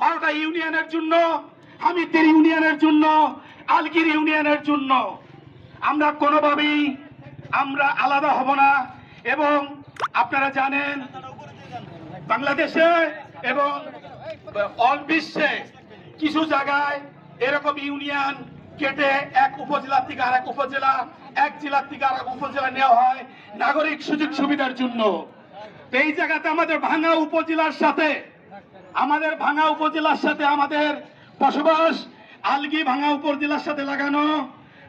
বারোটা ইউনিয়নের জন্য, হামিদদের ইউনিয়নের জন্য, আলগির ইউনিয়নের জন্য। আমরা কোনোভাবেই আমরা আলাদা হব না এবং আপনারা জানেন, বাংলাদেশে এবং অল বিশ্বে কিছু জায়গায় এরকম ইউনিয়ন কেটে এক উপজেলা থেকে আর এক উপজেলা, এক জেলার থেকে আর এক উপজেলা নেওয়া হয় নাগরিক সুযোগ সুবিধার জন্য। এই জায়গাতে আমাদের ভাঙা উপজেলার সাথে আমাদের ভাঙা উপজেলার সাথে আমাদের বসবাস। আলগি ভাঙা উপজেলার সাথে লাগানো।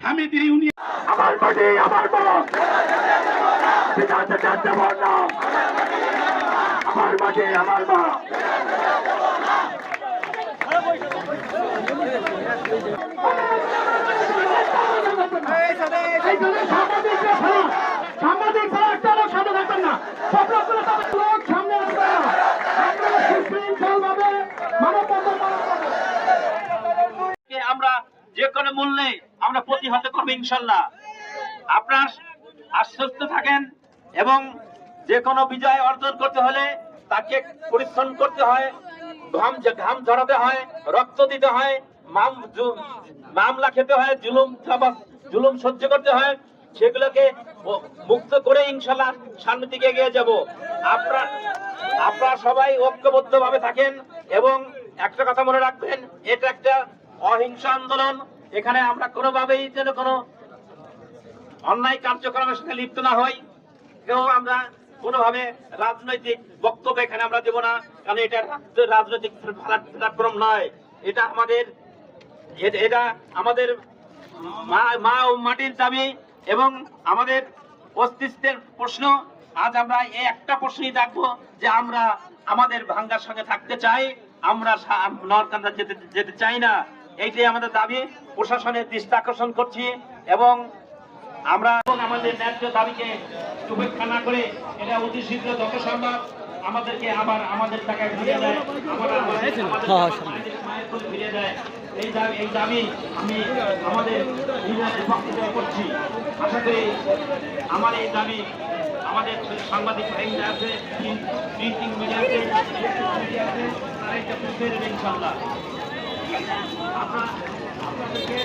আমি ইউনিয়ন আমার আমার মা মূল্যে আমরা প্রতিহত করব ইনশাল্লাহ। আপনার আশ্বস্ত থাকেন এবং যে কোনো বিজয় অর্জন করতে হলে তাকে পরিশ্রম করতে হয়, ঘাম ঘাম ঝরাতে হয়, রক্ত দিতে হয়, মাম মামলা খেতে হয়, জুলুম জুলুম সহ্য করতে হয়, সেগুলোকে মুক্ত করে ইনশাল্লাহ সামনের দিকে এগিয়ে যাব। আপনার, আপনারা সবাই ঐক্যবদ্ধ থাকেন এবং একটা কথা মনে রাখবেন, এটা একটা অহিংসা আন্দোলন। এখানে আমরা কোনোভাবেই যেন কোনো অন্যায় কার্যক্রমের সঙ্গে লিপ্ত না হই। কেউ আমরা কোনোভাবে রাজনৈতিক বক্তব্য এখানে আমরা দেব না, কারণ এটা রাজনৈতিক প্ল্যাটফর্ম নয়। এটা আমাদের এটা আমাদের মা ও মাটির দাবি এবং আমাদের অস্তিত্বের প্রশ্ন। আজ আমরা এই একটা প্রশ্নই রাখব যে আমরা আমাদের ভাঙ্গার সঙ্গে থাকতে চাই, আমরা নরকান্দা যেতে যেতে চাই না। এইটাই আমাদের দাবি। প্রশাসনের দৃষ্টি আকর্ষণ করছি এবং আমরা আমাদের ন্যায্য দাবিকে উপেক্ষা না করে এটা অতি শীঘ্র যত সম্ভব আমাদেরকে আবার আমাদের টাকায় ফিরিয়ে দেয় মায়ের কোলে ফিরিয়ে দেয়। এই দাবি এই দাবি আমি আমাদের করছি। আশা করি আমার এই দাবি আমাদের সাংবাদিক ভাইরা আছে প্রিন্টিং মিডিয়া আছে তারা এটা ইনশাল্লাহ। আপনাদেরকে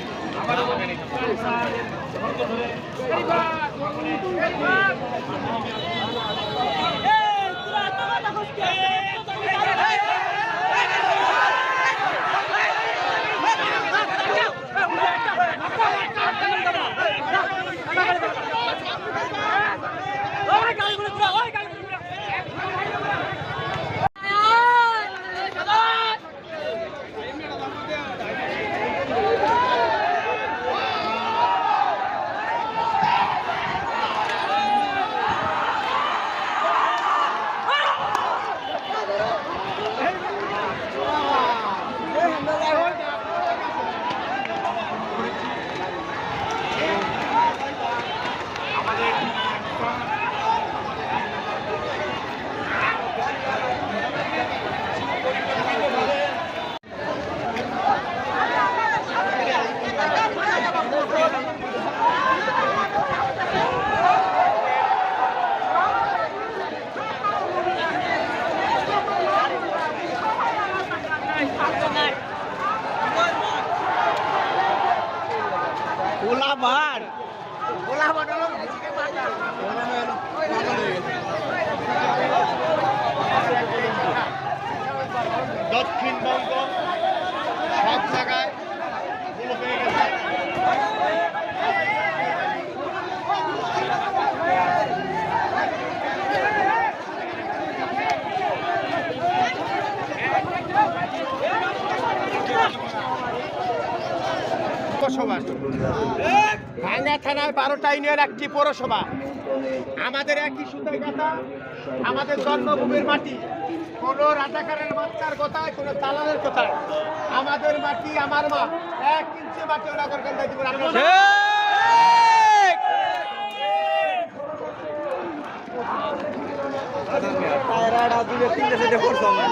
বলি, আপনাদের ধৈর্য ধরে পৌরসভা। ভাঙ্গা থানায় বারোটা ইউনিয়ন একটি পৌরসভা। আমাদের একই সুতায় কথা আমাদের জন্মভূমির মাটি। কোন রাজাকারের বাচ্চার কথায় কোন দালালের কথায়। আমাদের মাটি আমার মা এক ইঞ্চি মাটি ওরা করবেন তাই দিবেন আপনারা রক্তে আগুন